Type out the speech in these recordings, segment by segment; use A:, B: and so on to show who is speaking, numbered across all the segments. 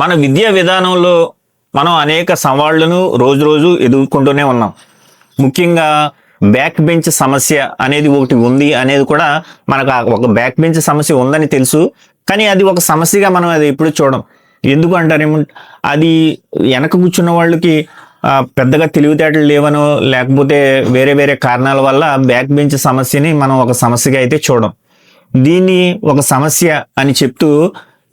A: మన విద్యా విధానంలో మనం అనేక సవాళ్ళను రోజు రోజు ఎదుర్కొంటూనే ఉన్నాం. ముఖ్యంగా బ్యాక్ బెంచ్ సమస్య అనేది ఒకటి ఉంది అనేది కూడా మనకు ఒక బ్యాక్ బెంచ్ సమస్య ఉందని తెలుసు. కానీ అది ఒక సమస్యగా మనం అది ఎప్పుడు చూడం. ఎందుకు అంటారేమో అది వెనక కూర్చున్న వాళ్ళకి పెద్దగా తెలివితేటలు లేవనో లేకపోతే వేరే వేరే కారణాల వల్ల బ్యాక్ బెంచ్ సమస్యని మనం ఒక సమస్యగా అయితే చూడం. దీన్ని ఒక సమస్య అని చెప్తూ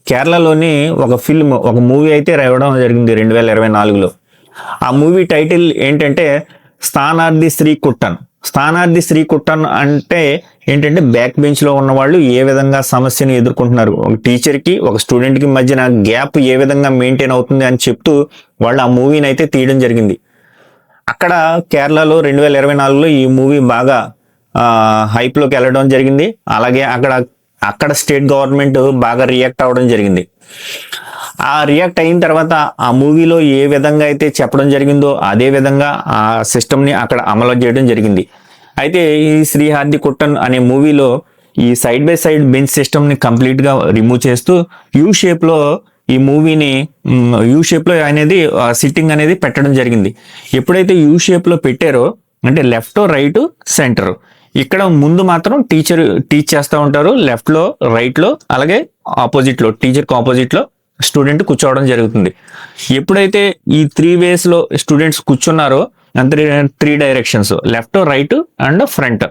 A: కేరళలోని ఒక ఫిల్మ్ ఒక మూవీ అయితే రావడం జరిగింది రెండు వేల ఇరవై నాలుగులో. ఆ మూవీ టైటిల్ ఏంటంటే స్థానార్థి శ్రీ కుట్టన్. స్థానార్థి శ్రీ కుట్టన్ అంటే ఏంటంటే బ్యాక్ బెంచ్లో ఉన్నవాళ్ళు ఉన్న వాళ్ళు ఏ విధంగా సమస్యను ఎదుర్కొంటున్నారు? ఒక టీచర్కి ఒక స్టూడెంట్కి మధ్యన గ్యాప్ ఏ విధంగా మెయింటైన్ అవుతుంది అని చెప్తూ వాళ్ళు ఆ మూవీని అయితే తీయడం జరిగింది. అక్కడ కేరళలో రెండు వేల ఇరవై నాలుగులో ఈ మూవీ బాగా హైప్లోకి వెళ్ళడం జరిగింది. అలాగే అక్కడ అక్కడ స్టేట్ గవర్నమెంట్ బాగా రియాక్ట్ అవ్వడం జరిగింది. ఆ రియాక్ట్ అయిన తర్వాత ఆ మూవీలో ఏ విధంగా అయితే చెప్పడం జరిగిందో అదే విధంగా ఆ సిస్టమ్ని అక్కడ అమలు చేయడం జరిగింది. అయితే ఈ శ్రీహార్ది కుట్టన్ అనే మూవీలో ఈ సైడ్ బై సైడ్ బెంచ్ సిస్టమ్ని కంప్లీట్గా రిమూవ్ చేస్తూ యూ షేప్లో ఈ మూవీని యూ షేప్లో అనేది సిట్టింగ్ అనేది పెట్టడం జరిగింది. ఎప్పుడైతే యూ షేప్లో పెట్టారో అంటే లెఫ్ట్ రైట్ సెంటర్. ఇక్కడ ముందు మాత్రం టీచర్ టీచ్ చేస్తూ ఉంటారు. లెఫ్ట్లో రైట్లో అలాగే ఆపోజిట్లో టీచర్కి ఆపోజిట్లో స్టూడెంట్ కూర్చోవడం జరుగుతుంది. ఎప్పుడైతే ఈ త్రీ వేస్లో students కూర్చున్నారో three three directions left right and front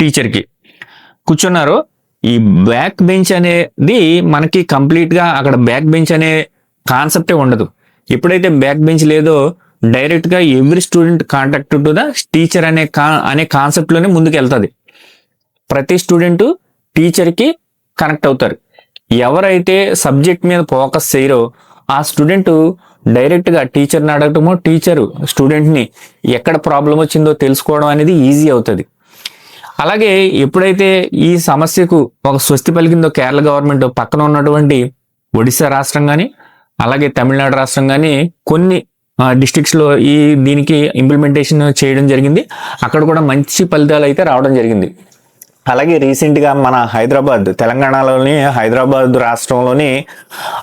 A: టీచర్కి కూర్చున్నారో ఈ బ్యాక్ బెంచ్ అనేది మనకి కంప్లీట్గా అక్కడ బ్యాక్ బెంచ్ అనే కాన్సెప్టే ఉండదు. ఎప్పుడైతే బ్యాక్ బెంచ్ లేదో డైరెక్ట్గా every student contact to the teacher అనే కా అనే కాన్సెప్ట్లోనే ముందుకు వెళ్తుంది ప్రతి స్టూడెంట్ టీచర్కి కనెక్ట్ అవుతారు. ఎవరైతే సబ్జెక్ట్ మీద ఫోకస్ చేయరో ఆ స్టూడెంట్ డైరెక్ట్గా టీచర్ని అడగటమో టీచర్ స్టూడెంట్ని ఎక్కడ ప్రాబ్లం వచ్చిందో తెలుసుకోవడం అనేది ఈజీ అవుతుంది. అలాగే ఎప్పుడైతే ఈ సమస్యకు ఒక స్వస్తి పలికిందో కేరళ గవర్నమెంట్ పక్కన ఉన్నటువంటి ఒడిశా రాష్ట్రం కానీ అలాగే తమిళనాడు రాష్ట్రం కానీ కొన్ని డిస్ట్రిక్ట్స్లో ఈ దీనికి ఇంప్లిమెంటేషన్ చేయడం జరిగింది. అక్కడ కూడా మంచి ఫలితాలు అయితే రావడం జరిగింది. అలాగే రీసెంట్గా మన హైదరాబాద్ తెలంగాణలోని హైదరాబాద్ రాష్ట్రంలోని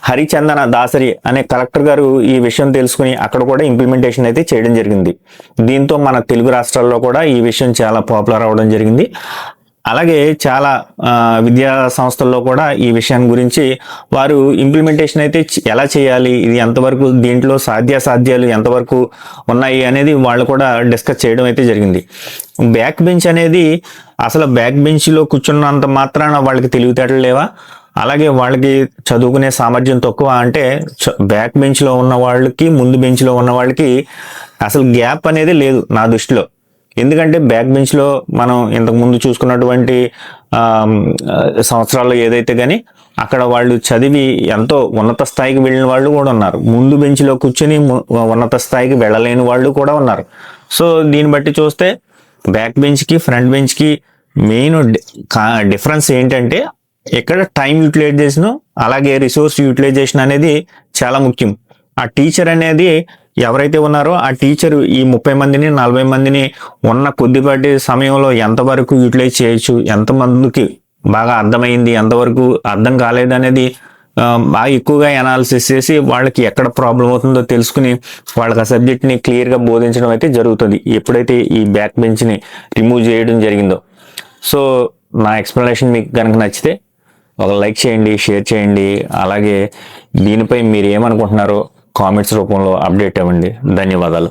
A: హరిచందన దాసరి అనే కలెక్టర్ గారు ఈ విషయం తెలుసుకుని అక్కడ కూడా ఇంప్లిమెంటేషన్ అయితే చేయడం జరిగింది. దీంతో మన తెలుగు రాష్ట్రాల్లో కూడా ఈ విషయం చాలా పాపులర్ అవడం జరిగింది. అలాగే చాలా విద్యా సంస్థల్లో కూడా ఈ విషయం గురించి వారు ఇంప్లిమెంటేషన్ అయితే ఎలా చేయాలి ఇది ఎంతవరకు దీంట్లో సాధ్యాసాధ్యాలు ఎంతవరకు ఉన్నాయి అనేది వాళ్ళు కూడా డిస్కస్ చేయడం అయితే జరిగింది. బ్యాక్ బెంచ్ అనేది అసలు బ్యాక్ బెంచ్లో కూర్చున్నంత మాత్రాన వాళ్ళకి తెలివితేటలు లేవా? అలాగే వాళ్ళకి చదువుకునే సామర్థ్యం తక్కువ అంటే చ- బ్యాక్ బెంచ్లో ఉన్న వాళ్ళకి ముందు బెంచ్లో ఉన్న వాళ్ళకి అసలు గ్యాప్ అనేది లేదు నా దృష్టిలో. ఎందుకంటే బ్యాక్ బెంచ్లో మనం ఇంతకుముందు చూసుకున్నటువంటి సంవత్సరాల్లో ఏదైతే కానీ అక్కడ వాళ్ళు చదివి ఎంతో ఉన్నత స్థాయికి వెళ్ళిన వాళ్ళు కూడా ఉన్నారు. ముందు బెంచ్లో కూర్చొని ఉన్నత స్థాయికి వెళ్ళలేని వాళ్ళు కూడా ఉన్నారు. సో దీన్ని బట్టి చూస్తే బ్యాక్ బెంచ్కి ఫ్రంట్ బెంచ్కి మెయిన్ డిఫరెన్స్ ఏంటంటే ఇక్కడ టైం యూటిలైజేషన్ అలాగే రిసోర్స్ యూటిలైజేషన్ అనేది చాలా ముఖ్యం. ఆ టీచర్ అనేది ఎవరైతే ఉన్నారో ఆ టీచర్ ఈ ముప్పై మందిని నలభై మందిని ఉన్న కొద్దిపాటి సమయంలో ఎంతవరకు యూటిలైజ్ చేయొచ్చు ఎంతమందికి బాగా అర్థమైంది ఎంతవరకు అర్థం కాలేదనేది బాగా ఎక్కువగా అనాలిసిస్ చేసి వాళ్ళకి ఎక్కడ ప్రాబ్లం అవుతుందో తెలుసుకుని వాళ్ళకి ఆ సబ్జెక్ట్ని క్లియర్గా బోధించడం అయితే జరుగుతుంది. ఎప్పుడైతే ఈ బ్యాక్ బెంచ్ని రిమూవ్ చేయడం జరిగిందో. సో నా ఎక్స్ప్లెనేషన్ మీకు కనుక నచ్చితే ఒక లైక్ చేయండి షేర్ చేయండి. అలాగే దీనిపై మీరు ఏమనుకుంటున్నారో కామెంట్స్ రూపంలో అప్డేట్ ఇవ్వండి ధన్యవాదాలు.